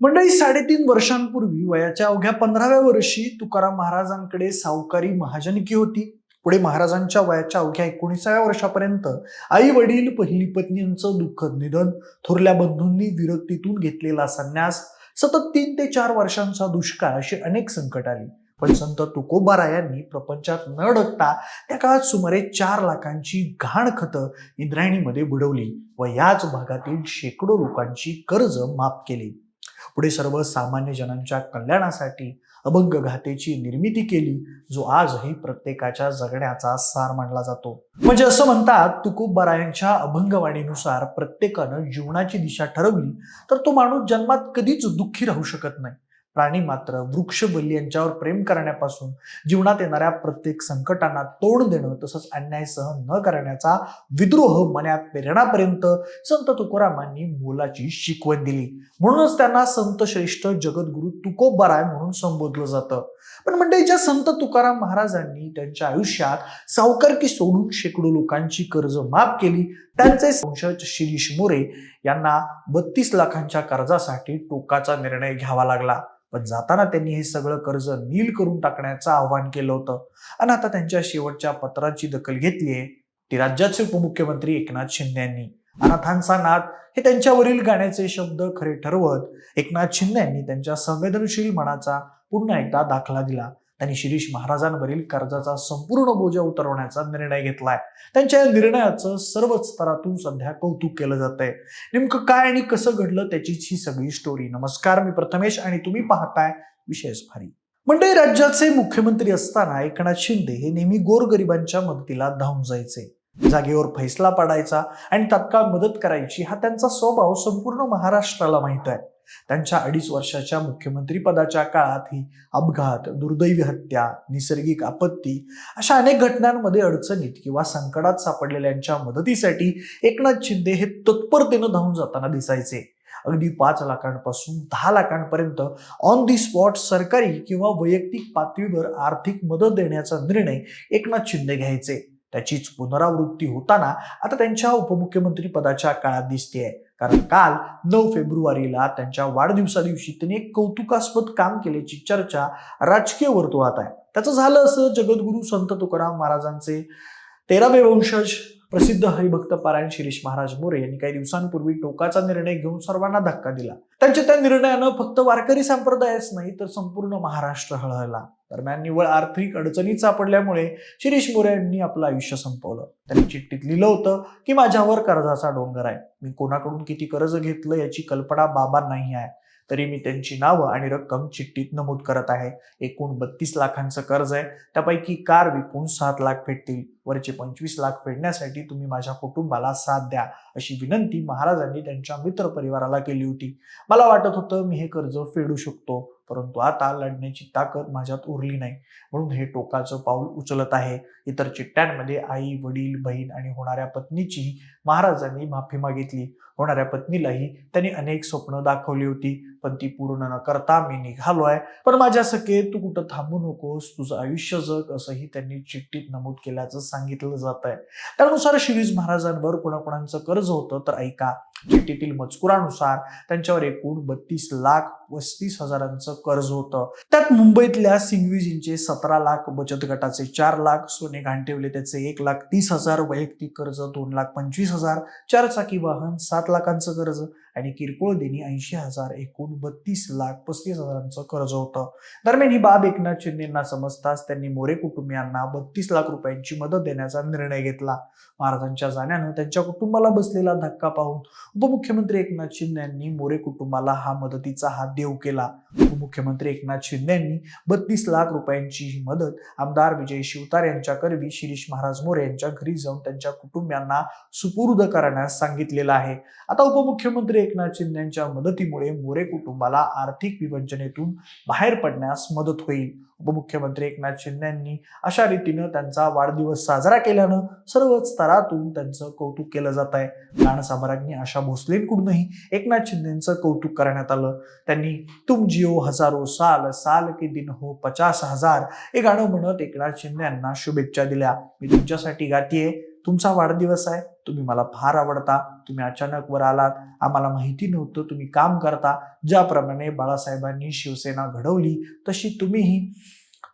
मंडळी साडेतीन वर्षांपूर्वी वयाच्या अवघ्या पंधराव्या वर्षी तुकाराम महाराजांकडे सावकारी महाजनकी होती. पुढे महाराजांच्या वयाच्या अवघ्या एकोणीसाव्या वर्षापर्यंत आई वडील पहिली पत्नींचं दुःखद निधन थोरल्या बंधूंनी विरक्तीतून घेतलेला संन्यास सतत तीन ते चार वर्षांचा दुष्काळ अशी अनेक संकट आली. पण संत तुकोबारा यांनी प्रपंचात न अडकता त्या काळात सुमारे चार लाखांची घाण खतं इंद्रायणीमध्ये बुडवली व याच भागातील शेकडो लोकांची कर्ज माफ केली. पुढे सर्वसामान्य जनांच्या कल्याणासाठी अभंग घातेची निर्मिती केली जो आजही प्रत्येकाच्या जगण्याचा सार मानला जातो. म्हणजे असं म्हणतात तुकुबारायांच्या अभंगवाणीनुसार प्रत्येकानं जीवनाची दिशा ठरवली तर तो माणूस जन्मात कधीच दुःखी राहू शकत नाही. प्राणी मात्र वृक्षबली यांच्यावर प्रेम करण्यापासून जीवनात येणाऱ्या प्रत्येक संकटांना तोंड देणं तसंच अन्याय सहन न करण्याचा विद्रोह मनात पेरण्यापर्यंत संत तुकारामांनी मोलाची शिकवण दिली. म्हणूनच त्यांना संत श्रेष्ठ जगद्गुरु तुकोबाराय म्हणून संबोधलं जातं. पण म्हणजे ज्या संत तुकाराम महाराजांनी त्यांच्या आयुष्यात सावकारकी सोडून शेकडो लोकांची कर्ज माफ केली त्यांचे वंशज शिरीष मोरे यांना बत्तीस लाखांच्या कर्जासाठी टोकाचा निर्णय घ्यावा लागला. पण जाताना त्यांनी हे सगळं कर्ज नील करून टाकण्याचं आव्हान केलं होतं. आणि आता त्यांच्या शेवटच्या पत्राची दखल घेतली आहे ती राज्याचे उपमुख्यमंत्री एकनाथ शिंदे यांनी. अनाथांचा नाद हे त्यांच्यावरील गाण्याचे शब्द खरे ठरवत एकनाथ शिंदे यांनी त्यांच्या संवेदनशील मनाचा पुन्हा एकदा दाखला दिला. त्यांनी शिरीष महाराजांवरील कर्जाचा संपूर्ण बोजा उतरवण्याचा निर्णय घेतलाय. त्यांच्या या निर्णयाचं सर्वच स्तरातून सध्या कौतुक केलं जात आहे नेमकं काय आणि कसं घडलं त्याचीच ही सगळी स्टोरी नमस्कार मी प्रथमेश आणि तुम्ही पाहताय विशेष भारी. म्हणजे राज्याचे मुख्यमंत्री असताना एकनाथ शिंदे हे नेहमी गोरगरिबांच्या मदतीला धावून जायचे. जागेवर फैसला पाडायचा आणि तत्काळ मदत करायची हा त्यांचा स्वभाव संपूर्ण महाराष्ट्राला माहीत आहे. त्यांच्या अडीच वर्षाच्या मुख्यमंत्रीपदाच्या काळातही अपघात दुर्दैवी हत्या नैसर्गिक आपत्ती अशा अनेक घटनांमध्ये अडचणीत किंवा संकटात सापडलेल्यांच्या मदतीसाठी एकनाथ शिंदे हे तत्परतेनं धावून जाताना दिसायचे. अगदी पाच लाखांपासून दहा लाखांपर्यंत ऑन दी स्पॉट सरकारी किंवा वैयक्तिक पातळीवर आर्थिक मदत देण्याचा निर्णय एकनाथ शिंदे घ्यायचे. त्याचीच पुनरावृत्ती होताना आता त्यांच्या उपमुख्यमंत्री पदाच्या काळात दिसतेय. कारण काल नऊ फेब्रुवारीला त्यांच्या वाढदिवसादिवशी त्यांनी एक कौतुकास्पद काम केल्याची चर्चा राजकीय वर्तुळात आहे. त्याचं झालं असं जगद्गुरू संत तुकाराम महाराजांचे तेरावे वंशज प्रसिद्ध हरिभक्त पारायण शिरीष महाराज मोरे यांनी काही दिवसांपूर्वी टोकाचा निर्णय घेऊन सर्वांना धक्का दिला. त्यांच्या त्या निर्णयानं फक्त वारकरी संप्रदायच नाही तर संपूर्ण महाराष्ट्र हळहळला. दरम्यान निव्वळ आर्थिक अडचणीत सापडल्यामुळे शिरीष मोरे यांनी आपलं आयुष्य संपवलं. त्यांनी चिठ्ठीत लिहिलं होतं की माझ्यावर कर्जाचा डोंगर आहे. मी कोणाकडून किती कर्ज घेतलं याची कल्पना बाबांनाही आहे. तरी मी त्यांची नावं आणि रक्कम चिठ्ठीत नमूद करत आहे. एकूण बत्तीस लाखांचं कर्ज आहे. त्यापैकी कार विकून सात लाख भेटतील. वरचे पंचवीस लाख फेडण्यासाठी तुम्ही माझ्या कुटुंबाला साथ द्या अशी विनंती महाराजांनी त्यांच्या मित्र परिवाराला केली होती. मला वाटत होतं मी हे कर्ज फेडू शकतो. परंतु आता लढण्याची ताकद माझ्यात उरली नाही. म्हणून हे टोकाचं पाऊल उचलत आहे. इतर चिठ्ठ्यांमध्ये आई वडील बहीण आणि होणाऱ्या पत्नीचीही महाराजांनी माफी मागितली. होणाऱ्या पत्नीलाही त्यांनी अनेक स्वप्न दाखवली होती. पण ती पूर्ण न करता मी निघालोय. पण माझ्या सखे तू कुठं थांबू नकोस. तुझं आयुष्य जग असंही त्यांनी चिठ्ठीत नमूद केल्याचं सांगितलं जात आहे त्यानुसार शिरीज महाराजांवर कोणाकोणाचं कर्ज होतं तर ऐका. चिठ्ठीतील मजकुरानुसार त्यांच्यावर एकूण बत्तीस लाख पस्तीस हजारांचं कर्ज होतं. त्यात मुंबईतल्या सिंगविजींचे सतरा लाख बचत गटाचे चार लाख सोने घाणटेवले त्याचे एक लाख तीस हजार वैयक्तिक कर्ज दोन लाख पंचवीस हजार चार चाकी वाहन सात लाखांचं कर्ज आणि किरकोळ देणी ऐंशी हजार एकूण बत्तीस लाख पस्तीस हजारांचं कर्ज होतं. दरम्यान ही बाब एकनाथ शिंदेना समजताच त्यांनी मोरे कुटुंबियांना बत्तीस लाख रुपयांची मदत देण्याचा निर्णय घेतला. महाराजांच्या जाण्यानं त्यांच्या कुटुंबाला बसलेला धक्का पाहून उपमुख्यमंत्री एकनाथ शिंदे यांनी मोरे कुटुंबाला हा मदतीचा हात देऊ केला. उपमुख्यमंत्री एकनाथ शिंदे यांनी बत्तीस लाख रुपयांची ही मदत आमदार विजय शिवतार यांच्या करवी शिरीष महाराज मोरे यांच्या घरी जाऊन त्यांच्या कुटुंबियांना सुपूर्द करण्यास सांगितलेलं आहे. आता उपमुख्यमंत्री एकनाथ शिंदे यांच्या मदतीमुळे मोरे कुटुंबाला आर्थिक विवंचनेतून बाहेर पडण्यास मदत होईल. उपमुख्यमंत्री एकनाथ शिंदे यांनी अशा रीतीनं त्यांचा वाढदिवस साजरा केल्यानं सर्वच स्तरातून त्यांचं कौतुक केलं जात आहे. गाणसाम्राज्ञी आशा भोसलेंकडूनही एकनाथ शिंदेचं कौतुक करण्यात आलं. त्यांनी तुम जिओ हजारो साल साल के दिन हो पचास हजार हे गाणं म्हणत एकनाथ शिंदे यांना शुभेच्छा दिल्या. मी तुमच्यासाठी गातीये. तुमचा वाढदिवस आहे तुम्ही मला फार आवडता तुम्ही अचानक वर आलात आम्हाला माहिती नव्हतं तुम्ही काम करता ज्याप्रमाणे बाळासाहेबांनी शिवसेना घडवली तशी तुम्हीही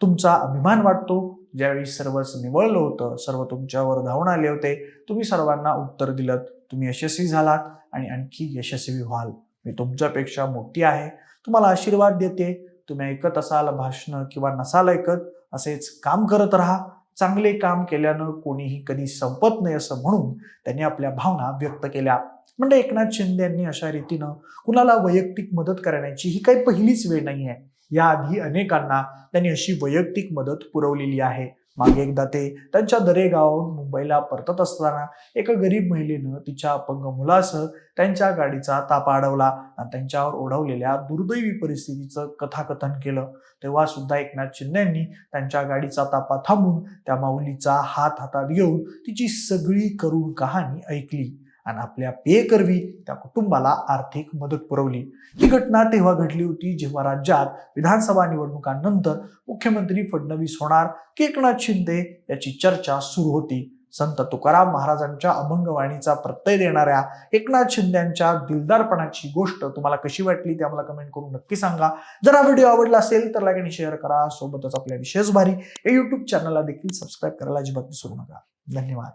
तुमचा अभिमान वाटतो. ज्यावेळी सर्वच निवळलं होतं सर्व तुमच्यावर धावून आले होते तुम्ही सर्वांना उत्तर दिलं तुम्ही यशस्वी झालात आणि आणखी यशस्वी व्हाल. मी तुमच्यापेक्षा मोठी आहे तुम्हाला आशीर्वाद देते तुम्ही ऐकत असाल भाषणं किंवा नसाल ऐकत असेच काम करत राहा. चांगले काम केल्यानं कोणीही कधी संपत नाही असं म्हणून त्यांनी आपल्या भावना व्यक्त केल्या. म्हणजे एकनाथ शिंदे यांनी अशा रीतीनं कुणाला वैयक्तिक मदत करण्याची ही काही पहिलीच वेळ नाही आहे याआधी अनेकांना त्यांनी अशी वैयक्तिक मदत पुरवलेली आहे. मागे एकदा ते त्यांच्या दरेगावहून मुंबईला परतत असताना एका गरीब महिलेनं तिच्या अपंग मुलासह त्यांच्या गाडीचा तापा अडवला आणि त्यांच्यावर ओढवलेल्या दुर्दैवी परिस्थितीचं कथाकथन केलं. तेव्हा सुद्धा एकनाथ शिंदेंनी त्यांच्या गाडीचा तापा थांबून त्या माऊलीचा हात हातात घेऊन तिची सगळी करुण कहाणी ऐकली. आणि आपल्या पेयकरवी त्या कुटुंबाला आर्थिक मदत पुरवली. ही घटना तेव्हा घडली होती जेव्हा राज्यात विधानसभा निवडणुकांनंतर मुख्यमंत्री फडणवीस होणार की एकनाथ शिंदे याची चर्चा सुरू होती. संत तुकाराम महाराजांच्या अभंगवाणीचा प्रत्यय देणाऱ्या एकनाथ शिंदेच्या दिलदारपणाची गोष्ट तुम्हाला कशी वाटली ते आम्हाला कमेंट करून नक्की सांगा. जर हा व्हिडिओ आवडला असेल तर लाईक आणि शेअर करा. सोबतच आपल्या विशेष भारी या युट्यूब चॅनलला देखील सबस्क्राईब करायला अजिबात विसरू नका. धन्यवाद.